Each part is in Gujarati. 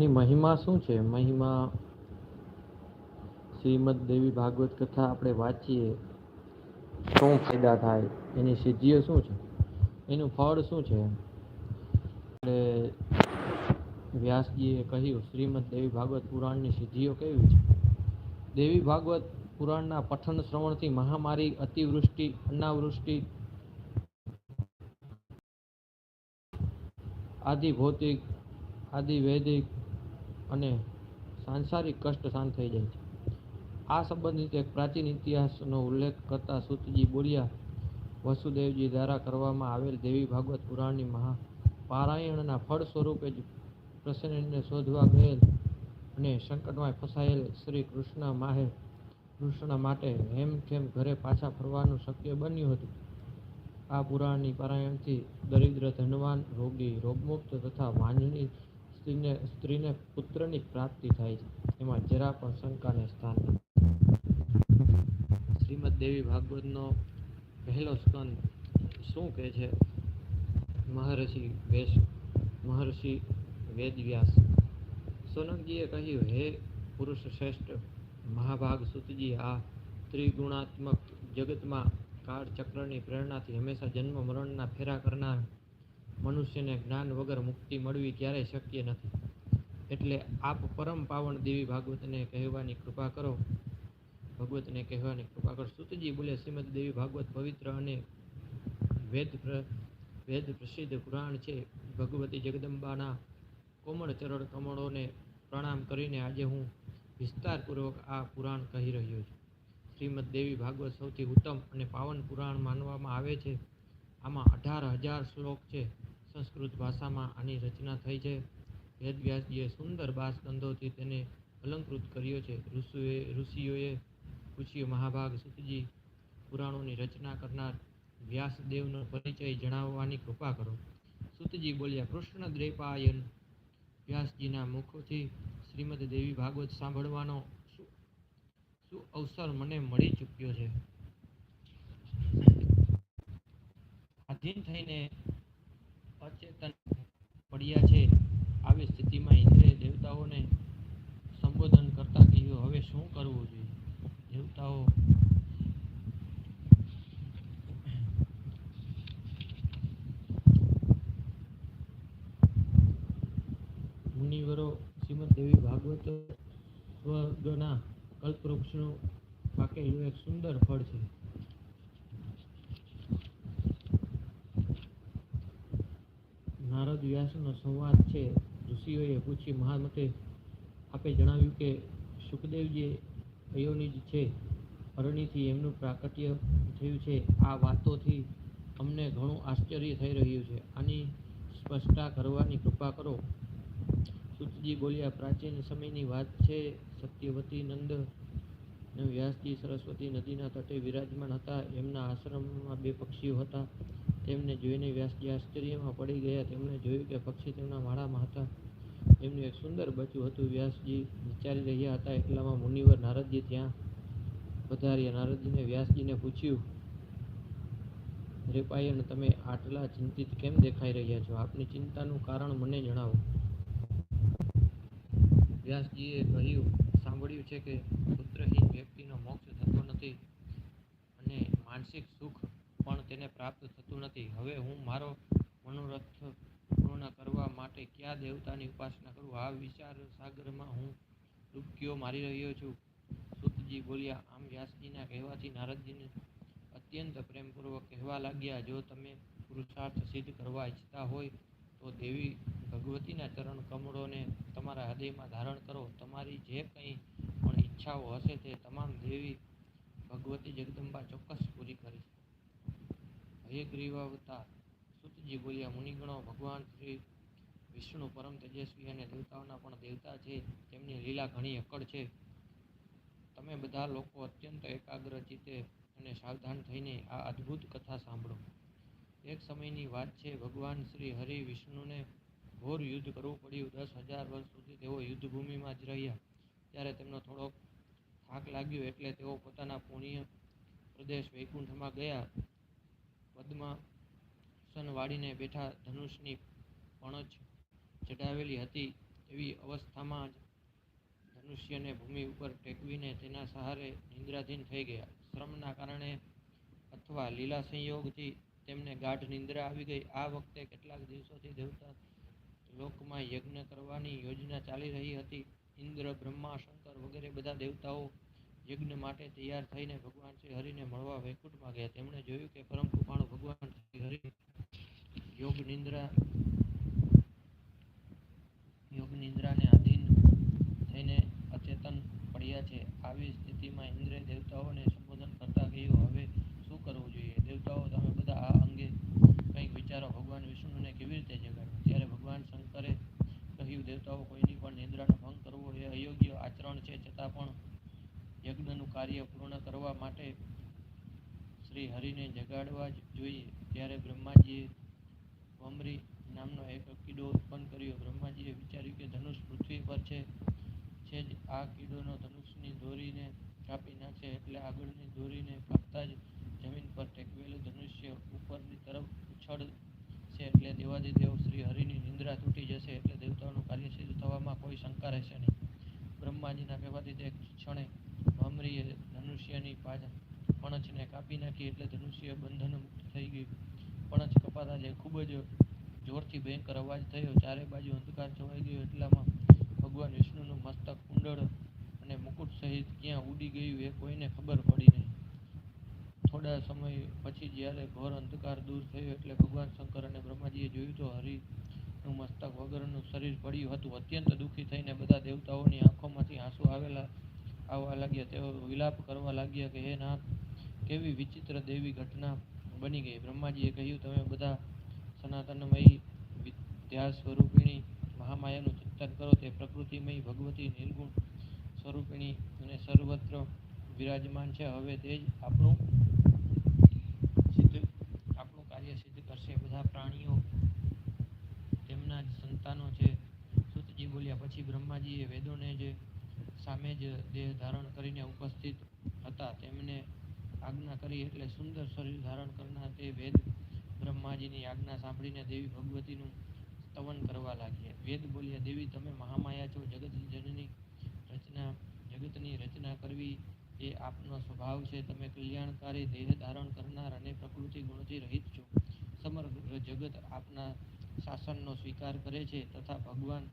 એની મહિમા શું છે? મહિમા શ્રીમદ દેવી ભાગવત કથા આપણે વાંચીએ, શું ફાયદા થાય, એની સિદ્ધિઓ શું છે? એનું ફળ શું છે? એટલે વ્યાસજીએ કહ્યું, શ્રીમદ દેવી ભાગવત પુરાણની સિદ્ધિઓ કેવી છે? દેવી ભાગવત પુરાણના પઠન શ્રવણથી મહામારી, અતિવૃષ્ટિ, અનાવૃષ્ટિ, આદિ ભૌતિક, આદિ વૈદિક અને સાંસારિક કષ્ટ શાંત થઈ જાય છે. આ સંબંધિત એક પ્રાચીન ઇતિહાસનો ઉલ્લેખ કરતા સૂતજી બોલ્યા વસુદેવજી દ્વારા કરવામાં આવેલ દેવી ભાગવત પુરાણની મહા પારાયણના ફળ સ્વરૂપે જ પ્રસન્નને શોધવા ગયેલ અને સંકટમાં ફસાયેલ શ્રી કૃષ્ણ માહે કૃષ્ણ માટે હેમખેમ ઘરે પાછા ફરવાનું શક્ય બન્યું હતું. આ પુરાણની પારાયણથી દરિદ્ર ધનવાન રોગી રોગમુક્ત તથા વાંજણી સ્ત્રીને સ્ત્રીને પુત્રની પ્રાપ્તિ થાય છે. એમાં જરા પણ શંકાને સ્થાન નથી. શ્રીમદ દેવી ભાગવતનો પહેલો સ્કંદ શું કહે છે? મહર્ષિ વેશ મહર્ષિ વેદવ્યાસ. સોનકજીએ કહ્યું, હે પુરુષ શ્રેષ્ઠ, મહાભાગ સુતજી, આ ત્રિગુણાત્મક જગતમાં કાળચક્રની પ્રેરણાથી હંમેશા જન્મ મરણના ફેરા કરનાર મનુષ્યને જ્ઞાન વગર મુક્તિ મળવી ક્યારેય શક્ય નથી. એટલે આપ પરમ પાવન દેવી ભાગવતને કહેવાની કૃપા કરો. ભગવતને કહેવાની કૃપા કરો. સુતજી બોલે, શ્રીમદ દેવી ભાગવત પવિત્ર અને વેદ વેદ પ્રસિદ્ધ પુરાણ છે. ભગવતી જગદંબાના કોમળ ચરણ કમળોને પ્રણામ કરીને આજે હું વિસ્તારપૂર્વક આ પુરાણ કહી રહ્યો છું. શ્રીમદ દેવી ભાગવત સૌથી ઉત્તમ અને પાવન પુરાણ માનવામાં આવે છે. આમાં અઢાર હજાર શ્લોક છે. સંસ્કૃત ભાષામાં આની રચના થઈ છે. વેદવ્યાસજીએ સુંદર બાસ કંદોથી તેને અલંકૃત કર્યો છે. ઋષિઓએ ઋષિઓએ પૂછ્યું, મહાભાગ સુતજી પુરાણોની રચના કરનાર વ્યાસદેવનો પરિચય જણાવવાની કૃપા કરો. સુતજી બોલ્યા કૃષ્ણ દ્રેપાયન વ્યાસજીના મુખોથી શ્રીમદ દેવી ભાગવત સાંભળવાનો શું અવસર મને મળી ચૂક્યો છે. આધીન થઈને અચેતન પડ્યા છે. આવી સ્થિતિમાં ઇન્દ્રે દેવતાઓને સંબોધન કરતા કહ્યું હવે શું કરવું જોઈએ? દેવતાઓ મુનિવરો શ્રીમદ દેવી ભાગવત સ્વગના કલ્પવૃક્ષનું પાકેલું એક સુંદર ફળ છે. નારદ વ્યાસનો સંવાદ છે. ઋષિઓએ પૂછી મહામતે આપે જણાવ્યું કે સુખદેવજી અયોનિજ છે. અરણીથી એમનું પ્રાકટ્ય થયું છે. આ વાતોથી અમને ઘણું આશ્ચર્ય થઈ રહ્યું છે. આની સ્પષ્ટતા કરવાની કૃપા કરો. સુતજી બોલ્યા, પ્રાચીન સમયની વાત છે. સત્યવતી નંદ વ્યાસજી સરસ્વતી નદીના તટે વિરાજમાન હતા. એમના આશ્રમમાં બે પક્ષીઓ હતા. તેમને જોઈને વ્યાસજી આશ્ચર્યમાં પડી ગયા, તેમણે જોયું કે પક્ષી તેમના માળામાં હતા. એમનું એક સુંદર બચ્ચું હતું. વ્યાસજી વિચારી રહ્યા હતા, એટલામાં મુનિવર નારદજી ત્યાં પધાર્યા. નારદજીને વ્યાસજીને પૂછ્યું, રેપાયણ, તમે આટલા ચિંતિત કેમ દેખાઈ રહ્યા છો? આપની ચિંતાનું કારણ મને જણાવો. વ્યાસજીએ કહ્યું, સાંભળ્યું છે કે પુત્રહીન વ્યક્તિનો મોક્ષ થતો નથી અને માનસિક સુખ પ્રાપ્ત થતું નથી. હવે હું મારો મનોરથ પૂર્ણ કરવા માટે કયા દેવતાની ઉપાસના કરું? આ વિચાર સાગરમાં હું ડૂબકીઓ મારી રહ્યો છું. સુતજી બોલ્યા, આમ વ્યાસજીના કહેવાથી નારદજીને અત્યંત પ્રેમપૂર્વક કહેવા લાગ્યા, જો તમે પુરુષાર્થ સિદ્ધ કરવા ઈચ્છતા હોય, તો દેવી ભગવતીના ચરણ કમળોને તમારા હૃદયમાં ધારણ કરો. તમારી જે કંઈ પણ ઈચ્છાઓ હશે તે તમામ દેવી ભગવતી જગદંબા ચોક્કસ પૂરી કરીશ. હે ગ્રીવાવતાર. સુતજી બોલ્યા, મુનિગણો, ભગવાન શ્રી વિષ્ણુ પરમ તેજસ્વી અને દેવતાઓના પણ દેવતા છે. તેમની લીલા ઘણી અકળ છે. તમે બધા લોકો અત્યંત એકાગ્ર ચિત્તે અને સાવધાન થઈને આ અદ્ભુત કથા સાંભળો. એક સમયની વાત છે, ભગવાન શ્રી હરિ વિષ્ણુને ઘોર યુદ્ધ કરવું પડ્યું. દસ હજાર વર્ષ સુધી તેઓ યુદ્ધભૂમિમાં જ રહ્યા. ત્યારે તેમનો થોડોક થાક લાગ્યો એટલે તેઓ પોતાના પુણ્ય પ્રદેશ વૈકુંઠમાં ગયા. પદ્માસન વાળીને બેઠા ધનુષની પણછ ચઢાવેલી હતી એવી અવસ્થામાં જ ધનુષ્યને ભૂમિ ઉપર ટેકવીને તેના સહારે નિંદ્રાધીન થઈ ગયા. શ્રમના કારણે અથવા લીલા સંયોગથી તેમને ગાઢ નિંદ્રા આવી ગઈ. આ વખતે કેટલાક દિવસોથી દેવતા લોકમાં યજ્ઞ કરવાની યોજના ચાલી રહી હતી. ઇન્દ્ર, બ્રહ્મા, શંકર વગેરે બધા દેવતાઓ યજ્ઞ માટે તૈયાર થઈને ભગવાન શ્રી હરિને મળવા વૈકુંઠમાં ગયા તેમણે જોયું કે પરમ કૃપાણુ ભગવાન શ્રી હરિ યોગ નિંદ્રા, યોગ નિંદ્રાને આધીન થઈને અચેતન પડ્યા છે. આવી સ્થિતિમાં ઇન્દ્રે દેવતાઓને સંબોધન કરતા કહ્યું, હવે શું કરવું જોઈએ? દેવતાઓ તમે બધા આ અંગે કંઈક વિચારો. ભગવાન વિષ્ણુને કેવી રીતે જગાડવા? ત્યારે ભગવાન શંકરે કહ્યું, દેવતાઓ કોઈની પણ નિંદ્રાનો ભંગ કરવો એ અયોગ્ય આચરણ છે. છતાં પણ યજ્ઞનું કાર્ય પૂર્ણ કરવા માટે શ્રી હરિને જગાડવા જોઈએ. ત્યારે બ્રહ્માજીએ વમરી નામનો એક કીડો ઉત્પન્ન કર્યો. બ્રહ્માજીએ વિચાર્યું કે ધનુષ પૃથ્વી પર છે છે જ આ કીડોનો ધનુષની દોરીને કાપી નાખશે એટલે આગળની દોરીને કાપતા જ જમીન પર ટેકવેલું ધનુષ્ય ઉપરની તરફ ઉછળ છે એટલે દેવાધિદેવ શ્રી હરિની નિંદ્રા તૂટી જશે એટલે દેવતાઓનું કાર્ય સિદ્ધ થવામાં કોઈ શંકા રહેશે નહીં. બ્રહ્માજીના કહેવાથી તે ક્ષણે ભમરીએ ધનુષ્યની પણછને કાપી નાખી એટલે ધનુષ્ય બંધન મુક્ત થઈ ગયું. પણછ કપાતા જે ખૂબ જ જોરથી ભયંકર અવાજ થયો. ચારે બાજુ અંધકાર છવાઈ ગયો. એટલામાં ભગવાન વિષ્ણુનું મસ્તક કુંડળ અને મુકુટ સહિત ક્યાં ઉડી ગયું એ કોઈને ખબર પડી નહીં. થોડા સમય પછી જ્યારે ઘોર અંધકાર દૂર થયો એટલે ભગવાન શંકર અને બ્રહ્માજીએ જોયું તો હરિનું મસ્તક વગરનું શરીર પડ્યું હતું. અત્યંત દુઃખી થઈને બધા દેવતાઓની આંખોમાંથી આંસુ આવેલા આવવા લાગ્યા, તેઓ વિલાપ કરવા લાગ્યા કે, હે નાથ, કેવી વિચિત્ર દેવી ઘટના બની ગઈ. બ્રહ્માજીએ કહ્યું, તમે બધા સનાતનમયી વિદ્યા સ્વરૂપિણી મહામાયાનું ચિંતન કરો. તે પ્રકૃતિમય ભગવતી નિર્ગુણ સ્વરૂપિણી અને સર્વત્ર વિરાજમાન છે. હવે તે જ આપણું સિદ્ધ, આપણું કાર્ય સિદ્ધ કરશે. બધા પ્રાણીઓ તેમના જ સંતાનો છે. સુતજી બોલ્યા. પછી બ્રહ્માજીએ વેદોને જે સામે જ દેહ ધારણ કરીને ઉપસ્થિત હતા. તેમને આજ્ઞા કરી એટલે સુંદર શરીર ધારણ કરનાર તે વેદ બ્રહ્માજીની આજ્ઞા સાંભળીને દેવી ભગવતીનું સ્તવન કરવા લાગ્યા વેદ બોલ્યા, દેવી, તમે મહામાયા છો. જગત જનની રચના, જગતની રચના કરવી એ આપનો સ્વભાવ છે. તમે કલ્યાણકારી દેહ ધારણ કરનાર અને પ્રકૃતિ ગુણથી રહિત છો. સમગ્ર જગત આપના શાસનનો સ્વીકાર કરે છે તથા ભગવાન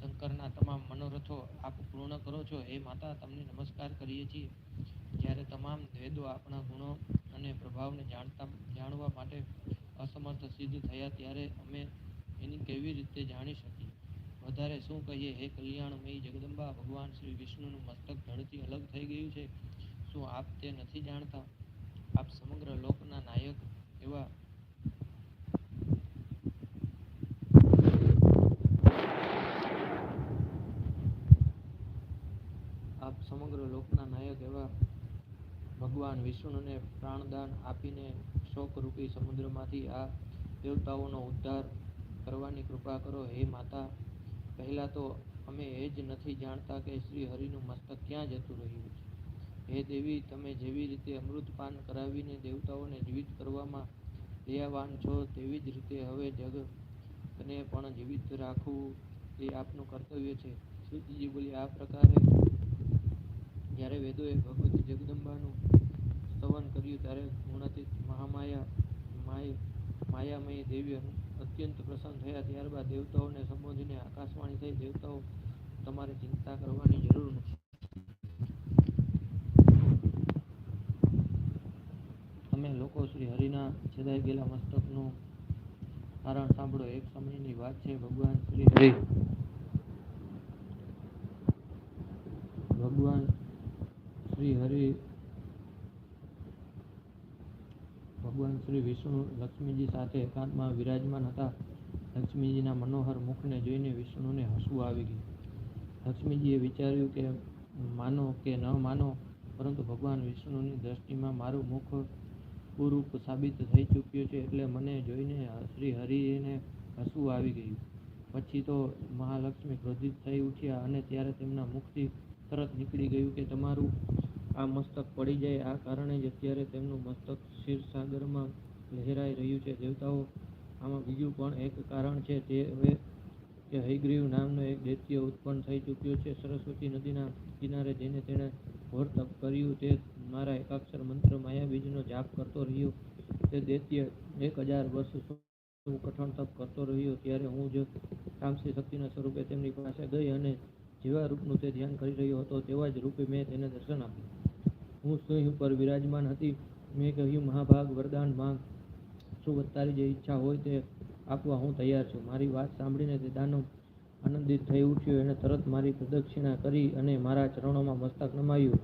શંકરના તમામ મનોરથો આપ પૂર્ણ કરો છો. હે માતા, તમને નમસ્કાર કરીએ છીએ. જ્યારે તમામ વેદો આપણા ગુણો અને પ્રભાવને જાણતા, જાણવા માટે અસમર્થ સિદ્ધ થયા, ત્યારે અમે એની કેવી રીતે જાણી શકીએ? વધારે શું કહીએ? હે કલ્યાણમયી જગદંબા, ભગવાન શ્રી વિષ્ણુનું મસ્તક ધડથી અલગ થઈ ગયું છે. શું આપ તે નથી જાણતા? આપ સમગ્ર લોકના નાયક એવા આપ સમગ્ર લોકના નાયક એવા ભગવાન વિષ્ણુને પ્રાણદાન આપીને શોકરૂપી સમુદ્રમાંથી આ દેવતાઓનો ઉદ્ધાર કરવાની કૃપા કરો. હે માતા, પહેલાં તો અમે એ જ નથી જાણતા કે શ્રી હરિનું મસ્તક ક્યાં જતું રહ્યું છે. હે દેવી, તમે જેવી રીતે અમૃતપાન કરાવીને દેવતાઓને જીવિત કરવામાં દયાવાન છો, તેવી જ રીતે હવે જગને પણ જીવિત રાખવું એ આપનું કર્તવ્ય છે. શ્રુતિજી બોલી, આ પ્રકારે જ્યારે વેદોએ ભગવતી જગદંબાનું સ્તવન કર્યું ત્યારે ગુણાતીત મહામાયા માય, માયામયી દેવી અત્યંત પ્રસન્ન થયા. ત્યારબાદ દેવતાઓને સંબોધીને આકાશવાણી થઈ. દેવતાઓ તમારે ચિંતા કરવાની જરૂર નથી. તમે લોકો શ્રી હરિના છેદાઈ ગયેલા મસ્તકનું કારણ સાંભળો. એક સમયની વાત છે, ભગવાન શ્રી હરિ ભગવાન શ્રી હરિ ભગવાન શ્રી વિષ્ણુ લક્ષ્મીજી સાથે એકાંતમાં વિરાજમાન હતા. લક્ષ્મીજીના મનોહર મુખને જોઈને વિષ્ણુને હસવું આવી ગયું. લક્ષ્મીજીએ વિચાર્યું કે માનો કે ન માનો, પરંતુ ભગવાન વિષ્ણુની દ્રષ્ટિમાં મારું મુખ કુરૂપ સાબિત થઈ ચૂક્યું છે એટલે મને જોઈને શ્રી હરિને હસવું આવી ગયું. પછી તો મહાલક્ષ્મી ક્રોધિત થઈ ઉઠ્યા અને ત્યારે તેમના મુખથી તરત નીકળી ગયું કે તમારું આ મસ્તક પડી જાય. આ કારણે જ અત્યારે તેમનું મસ્તક ક્ષીરસાગરમાં લહેરાઈ રહ્યું છે. દેવતાઓ, આમાં બીજું પણ એક કારણ છે તે હવે કે હયગ્રીવ નામનો એક દૈત્ય ઉત્પન્ન થઈ ચૂક્યો છે. સરસ્વતી નદીના કિનારે જેને તેણે ઘોર તપ કર્યું. તે મારા એકાક્ષર મંત્ર માયાબીજનો જાપ કરતો રહ્યો. તે દૈત્ય એક હજાર વર્ષ કઠણ તપ કરતો રહ્યો. ત્યારે હું જ તામસી શક્તિના સ્વરૂપે તેમની પાસે ગઈ અને જેવા રૂપનું તે ધ્યાન કરી રહ્યો હતો, તેવા જ રૂપે મેં તેને દર્શન આપ્યું. હું સિંહ ઉપર વિરાજમાન હતી. મેં કહ્યું, મહાભાગ, વરદાન, માંગ. શું તારી જે ઈચ્છા હોય તે આપવા હું તૈયાર છું. મારી વાત સાંભળીને તે દાનવ આનંદિત થઈ ઉઠ્યો. એણે તરત મારી પ્રદક્ષિણા કરી અને મારા ચરણોમાં મસ્તક નમાયું.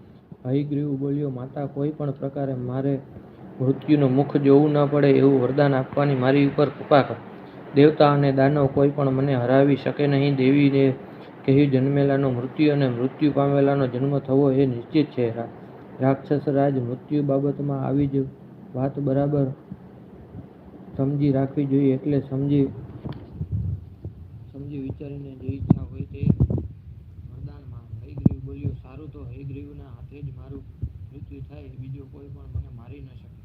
હયગ્રીવ બોલ્યો, માતા, કોઈ પણ પ્રકારે મારે મૃત્યુનું મુખ જોવું ન પડે એવું વરદાન આપવાની મારી ઉપર કૃપા કર. દેવતા અને દાનવ કોઈ પણ મને હરાવી શકે નહીં. દેવીને કહ્યું, જન્મેલાનો મૃત્યુ અને મૃત્યુ પામેલાનો જન્મ થવો એ નિશ્ચિત છે. રાક્ષસ રાજ મૃત્યુ બાબતમાં આવી જ વાત બરાબર સમજી રાખવી જોઈએ, એટલે સમજી સમજી વિચારીને જે ઈચ્છા હોય તે વરદાનમાં હયગ્રીવ બોલ્યો, સારું તો હયગ્રીવના હાથે જ મારું મૃત્યુ થાય, બીજો કોઈ પણ મને મારી ન શકે.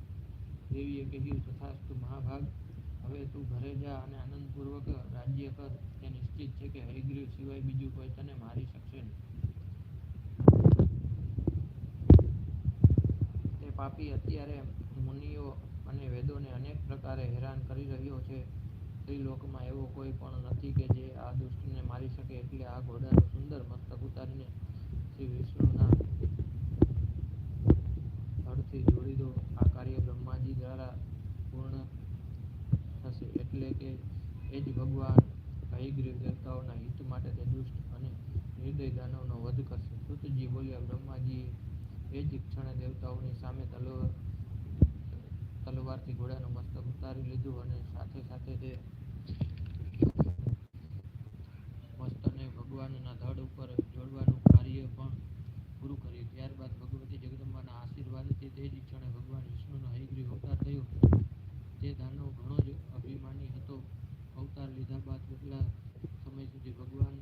દેવીએ કહ્યું, તથાસ્તુ મહાભાગ હવે તું ઘરે જા અને આનંદપૂર્વક રાજ્ય કર. તે નિશ્ચિત છે કે હરિગ્રીવ સિવાય બીજું કોઈ તને મારી શકશે નહીં. તે પાપી અત્યારે મુનિઓ અને વેદોને અનેક પ્રકારે હેરાન કરી રહ્યો છે. ત્રિલોકમાં એવો કોઈ પણ નથી કે જે આ દુષ્ટને મારી શકે એટલે આ ઘોડાનું સુંદર મસ્તક ઉતારીને શ્રી વિષ્ણુના ધડથી જોડી દો. આ કાર્ય બ્રહ્માજી દ્વારા પૂર્ણ થશે એટલે કે એ જ ભગવાન હયગ્રીવ દેવતાઓના હિત માટે તે અને નિર્દય દાનવનો વધ કરશે. સૂતજી બોલ્યા, બ્રહ્માજી, એ જ ક્ષણે દેવતાઓની સામે તલવાર, તલવારથી ઘોડાનું મસ્તક ઉતારી લીધું અને સાથે સાથે તે મસ્તને ભગવાનના ધડ ઉપર જોડવાનું કાર્ય પણ પૂરું કર્યું. ત્યારબાદ ભગવતી જગદંબાના આશીર્વાદથી તે જ ક્ષણે ભગવાન વિષ્ણુનો હયગ્રીવ અવતાર થયો. તે દાનવ ઘણો જ લીધા બાદ કેટલા સમય સુધી ભગવાન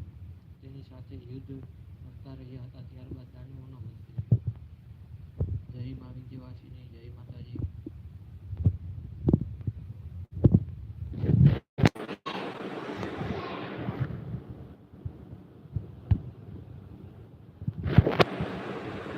તેની સાથે યુદ્ધ કરતા રહ્યા હતા.